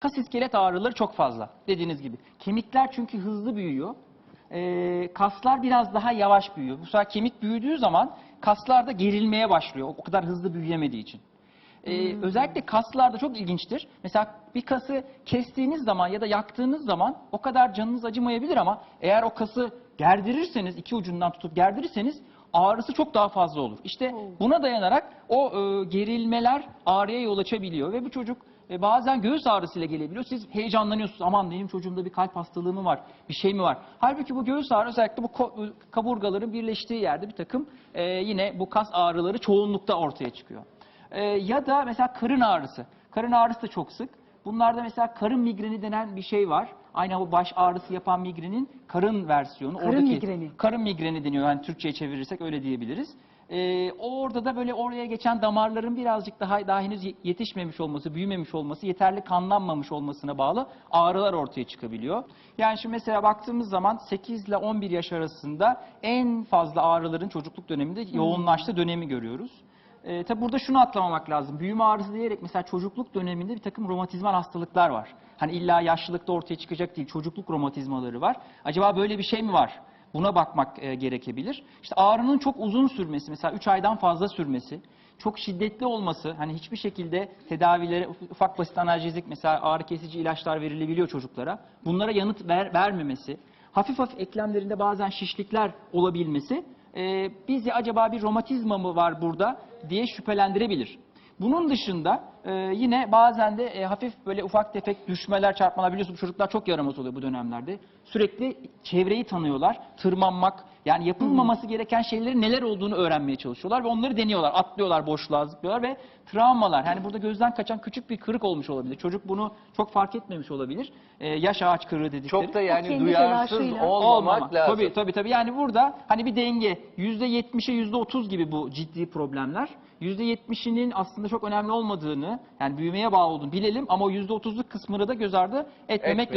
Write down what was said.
Kas iskelet ağrıları çok fazla dediğiniz gibi. Kemikler çünkü hızlı büyüyor. Ee, kaslar biraz daha yavaş büyüyor. Bu sefer kemik büyüdüğü zaman kaslar da gerilmeye başlıyor. O kadar hızlı büyüyemediği için. Ee, Özellikle kaslarda çok ilginçtir. Mesela bir kası kestiğiniz zaman ya da yaktığınız zaman o kadar canınız acımayabilir ama eğer o kası gerdirirseniz, iki ucundan tutup gerdirirseniz ağrısı çok daha fazla olur. İşte buna dayanarak o e, gerilmeler ağrıya yol açabiliyor ve bu çocuk e, bazen göğüs ağrısıyla gelebiliyor. Siz heyecanlanıyorsunuz. Aman benim çocuğumda bir kalp hastalığı mı var? Bir şey mi var? Halbuki bu göğüs ağrı özellikle bu kaburgaların birleştiği yerde bir takım e, yine bu kas ağrıları çoğunlukta ortaya çıkıyor. E, ya da mesela karın ağrısı. Karın ağrısı da çok sık. Bunlarda mesela karın migreni denen bir şey var. Aynı bu baş ağrısı yapan migrenin karın versiyonu. Karın migreni. Karın migreni deniyor. Yani Türkçe'ye çevirirsek öyle diyebiliriz. Ee, orada da böyle oraya geçen damarların birazcık daha daha henüz ye- yetişmemiş olması, büyümemiş olması, yeterli kanlanmamış olmasına bağlı ağrılar ortaya çıkabiliyor. Yani şimdi mesela baktığımız zaman 8 ile 11 yaş arasında en fazla ağrıların çocukluk döneminde yoğunlaştığı dönemi görüyoruz. Ee, tabi burada şunu atlamamak lazım. Büyüme ağrısı diyerek mesela çocukluk döneminde bir takım romatizmal hastalıklar var. Hani illa yaşlılıkta ortaya çıkacak değil, çocukluk romatizmaları var. Acaba böyle bir şey mi var? Buna bakmak e, gerekebilir. İşte ağrının çok uzun sürmesi, mesela 3 aydan fazla sürmesi, çok şiddetli olması, hani hiçbir şekilde tedavilere, uf- ufak basit analjezik mesela ağrı kesici ilaçlar verilebiliyor çocuklara. Bunlara yanıt ver- vermemesi, hafif hafif eklemlerinde bazen şişlikler olabilmesi e, bizi acaba bir romatizma mı var burada diye şüphelendirebilir. Bunun dışında e, yine bazen de e, hafif böyle ufak tefek düşmeler, çarpmalar biliyorsunuz bu çocuklar çok yaramaz oluyor bu dönemlerde. Sürekli çevreyi tanıyorlar, tırmanmak yani yapılmaması gereken şeylerin neler olduğunu öğrenmeye çalışıyorlar ve onları deniyorlar. Atlıyorlar, boşluğa zıplıyorlar ve travmalar. Yani burada gözden kaçan küçük bir kırık olmuş olabilir. Çocuk bunu çok fark etmemiş olabilir. E, yaş ağaç kırığı dedikleri. Çok da yani kendi duyarsız olmamak Olmama. lazım. Tabii tabii tabii. Yani burada hani bir denge. %70'e %30 gibi bu ciddi problemler. %70'inin aslında çok önemli olmadığını, yani büyümeye bağlı olduğunu bilelim ama o %30'luk kısmını da göz ardı etmemek Etmeyelim. lazım.